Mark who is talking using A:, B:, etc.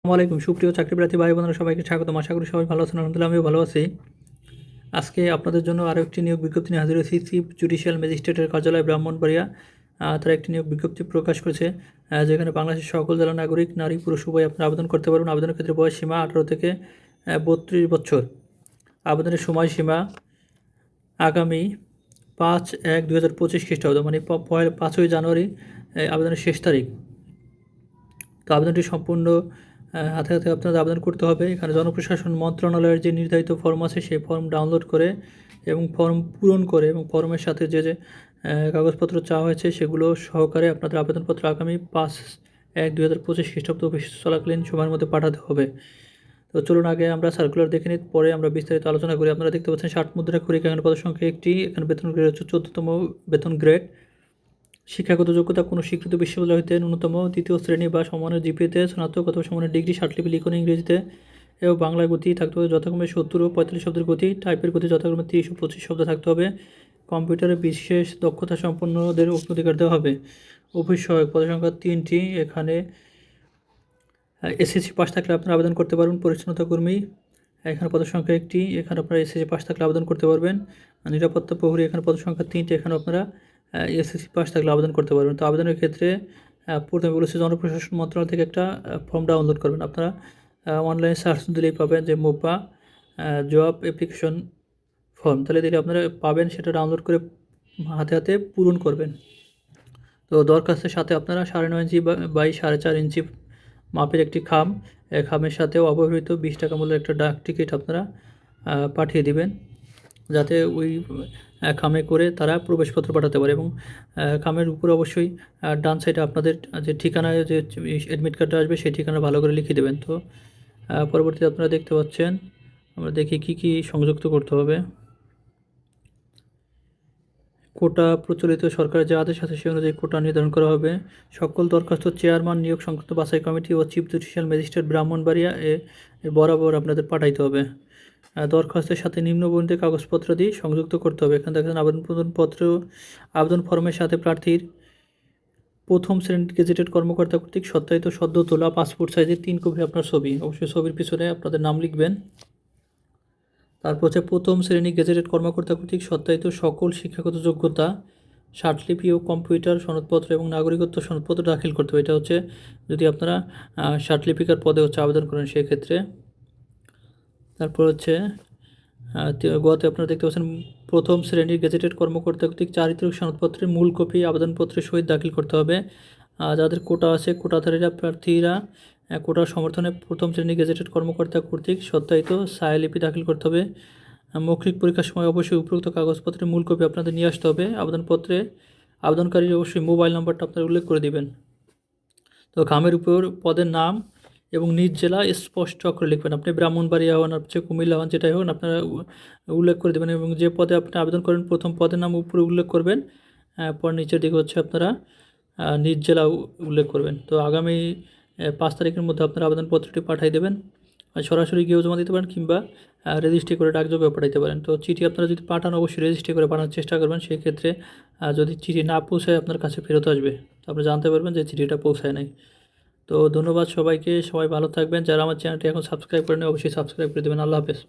A: আসসালামু আলাইকুম। সুপ্রিয় চাকরি প্রার্থী ভাই বোনেরা সবাইকে স্বাগতম। আশা করি সবাই ভালো আছেন, আলহামদুলিল্লাহ আমিও ভালো আছি। আজকে আপনাদের জন্য আরও একটি নিয়োগ বিজ্ঞপ্তি নিয়ে হাজির হয়েছি। চিফ জুডিশিয়াল ম্যাজিস্ট্রেটের কার্যালয়, ব্রাহ্মণবাড়িয়া। তারা একটি নিয়োগ বিজ্ঞপ্তি প্রকাশ করেছে যেখানে বাংলাদেশের সকল জেলা নাগরিক, নারী, পুরুষ উভয় আপনারা আবেদন করতে পারবেন। আবেদনের ক্ষেত্রে বয়স সীমা আঠারো থেকে বত্রিশ বছর। আবেদনের সময়সীমা আগামী পাঁচ এক দু হাজার পঁচিশ খ্রিস্টাব্দ মানে পাঁচই জানুয়ারি আবেদনের শেষ তারিখ। তো আবেদনটি সম্পূর্ণ হাতে হাতে আপনাদের আবেদন করতে হবে। এখানে জনপ্রশাসন মন্ত্রণালয়ের যে নির্ধারিত ফর্ম আছে, সেই ফর্ম ডাউনলোড করে এবং ফর্ম পূরণ করে এবং ফর্মের সাথে যে যে কাগজপত্র চাওয়া হয়েছে, সেগুলো সহকারে আপনাদের আবেদনপত্র আগামী পাঁচ এক দুই হাজার পঁচিশ খ্রিস্টাব্দ অফিস চলাকালীন সময়ের মধ্যে পাঠাতে হবে। তো চলুন আগে আমরা সার্কুলার দেখে নিই, পরে আমরা বিস্তারিত আলোচনা করি। আপনারা দেখতে পাচ্ছেন ষাট মুদ্রা করে এখানে পদের সংখ্যা একটি, এখানে বেতন গ্রেড হচ্ছে চোদ্দতম বেতন গ্রেড শিক্ষাগত যোগ্যতা কোনো স্বীকৃত বিশ্ববিদ্যালয় হইতে ন্যূনতম দ্বিতীয় শ্রেণি বা সমানের জিপিএতে স্নাতক অথবা সমানের ডিগ্রি, ষাটলিপি, লিখন, ইংরেজিতে এবং বাংলা গতি থাকতে হবে যথাক্রমে সত্তর ও পঁয়তাল্লিশ শব্দের গতি, টাইপের গতি যথাক্রমে তিরিশ ও পঁচিশ শব্দ থাকতে হবে। কম্পিউটারে বিশেষ দক্ষতা সম্পন্নদের অধিকার দেওয়া হবে। অফিস সহায়ক পদের সংখ্যা তিনটি এখানে এসএসসি পাস থাকলে আপনারা আবেদন করতে পারবেন, পরিচ্ছন্নতা কর্মী। এখানে পদের সংখ্যা একটি, এখানে আপনারা এসএসসি পাস থাকলে আবেদন করতে পারবেন। নিরাপত্তা প্রহরী, এখানে পদের সংখ্যা তিনটি এখানে আপনারা এসএসসি পাস থাকলে আবেদন করতে পারবেন। তো আবেদনের ক্ষেত্রে প্রথমে বলেছে জনপ্রশাসন মন্ত্রণালয় থেকে একটা ফর্ম ডাউনলোড করবেন। আপনারা অনলাইনে সার্চ দিলেই পাবেন যে মোপা জব অ্যাপ্লিকেশন ফর্ম তাহলে দিলে আপনারা পাবেন, সেটা ডাউনলোড করে হাতে হাতে পূরণ করবেন। তো দরখাস্তের সাথে আপনারা সাড়ে নয় ইঞ্চি বাই সাড়ে চার ইঞ্চি মাপের একটি খাম খামের সাথেও অব্যবহৃত বিশ টাকা মূল্যের একটা ডাক টিকিট আপনারা পাঠিয়ে দিবেন। যাতে ওই খামে করে তারা প্রবেশপত্র পাঠাতে পারে এবং খামের উপর অবশ্যই ডান সাইডে আপনাদের যে ঠিকানায় যে অ্যাডমিট কার্ডটা আসবে সেই ঠিকানা ভালো করে লিখে দেবেন। তো পরবর্তীতে আপনারা দেখতে পাচ্ছেন, আমরা দেখি কি কি সংযুক্ত করতে হবে। কোটা প্রচলিত সরকারের যে আদেশ আছে, সেই অনুযায়ী কোটা নির্ধারণ করা হবে। সকল দরখাস্ত, চেয়ারম্যান নিয়োগ সংক্রান্ত বাছাই কমিটি ও চিফ জুডিশিয়াল ম্যাজিস্ট্রেট ব্রাহ্মণবাড়িয়া এ বরাবর আপনাদের পাঠাইতে হবে। দরখাস্তের সাথে নিম্নবর্ণিত কাগজপত্র দিয়ে সংযুক্ত করতে হবে। এখানে দেখেন আবেদন আবেদনপত্র আবেদন ফর্মের সাথে প্রার্থীর প্রথম শ্রেণির গেজেটেড কর্মকর্তা কর্তৃক সত্যায়িত সদ্য তোলা পাসপোর্ট সাইজের তিন কপি আপনার ছবি। অবশ্যই ছবির পিছনে আপনাদের নাম লিখবেন। তারপর হচ্ছে প্রথম শ্রেণি গেজেটেড কর্মকর্তা কর্তৃক সত্যায়িত সকল শিক্ষাগত যোগ্যতা ষাটলিপি ও কম্পিউটার সনদপত্র এবং নাগরিকত্ব সনদপত্র দাখিল করতে হবে। এটা হচ্ছে যদি আপনারা ষাটলিপিকার পদে হচ্ছে আবেদন করেন সেই ক্ষেত্রে তারপর হচ্ছে গোয়াতে আপনারা দেখতে পাচ্ছেন প্রথম শ্রেণির গেজেটেড কর্মকর্তা কর্তৃক চারিত্রিক সনদপত্রের মূল কপি আবেদনপত্রের সহিত দাখিল করতে হবে। যাদের কোটা আছে, কোটাধারীরা, প্রার্থীরা আহ, কোটার সমর্থনে প্রথম শ্রেণি গেজেটেড কর্মকর্তা কর্তৃক সত্যায়িত ছায়ালিপি দাখিল করতে হবে। মৌখিক পরীক্ষার সময় অবশ্যই উপরোক্ত কাগজপত্রের মূল কপি আপনাদের নিয়ে আসতে হবে। আবেদনপত্রে আবেদনকারীর অবশ্যই মোবাইল নাম্বারটা আপনারা উল্লেখ করে দিবেন। তো খামের উপর পদের নাম এবং নিজ জেলা স্পষ্ট অক্ষরে লিখবেন। আপনি ব্রাহ্মণবাড়িয়া হন আপনি কুমিল্লা হন যেটাই হোক আপনারা উল্লেখ করে দেবেন এবং যে পদে আপনি আবেদন করেন প্রথম পদের নাম উপরে উল্লেখ করবেন। পর নিচের দিকে হচ্ছে আপনারা নিজ জেলা উল্লেখ করবেন। তো আগামী তারিখের মধ্যে আপনারা আবেদনপত্রটি পাঠিয়ে দেবেন। সরাসরি গিয়েও জমা দিতে পারেন কিংবা রেজিস্ট্রি করে ডাকযোগেও পাঠাইতে পারেন। তো চিঠি আপনারা যদি পাঠান, অবশ্যই রেজিস্ট্রি করে পাঠানোর চেষ্টা করবেন। সেই ক্ষেত্রে যদি চিঠি না পৌঁছায়, আপনার কাছে ফেরত আসবে। তো আপনি জানতে পারবেন যে চিঠিটা পৌঁছায় নাই। তো ধন্যবাদ সবাইকে। সবাই ভালো থাকবেন। যারা আমার চ্যানেলটি এখন সাবস্ক্রাইব করেন অবশ্যই সাবস্ক্রাইব করে দেবেন। আল্লাহ হাফেজ।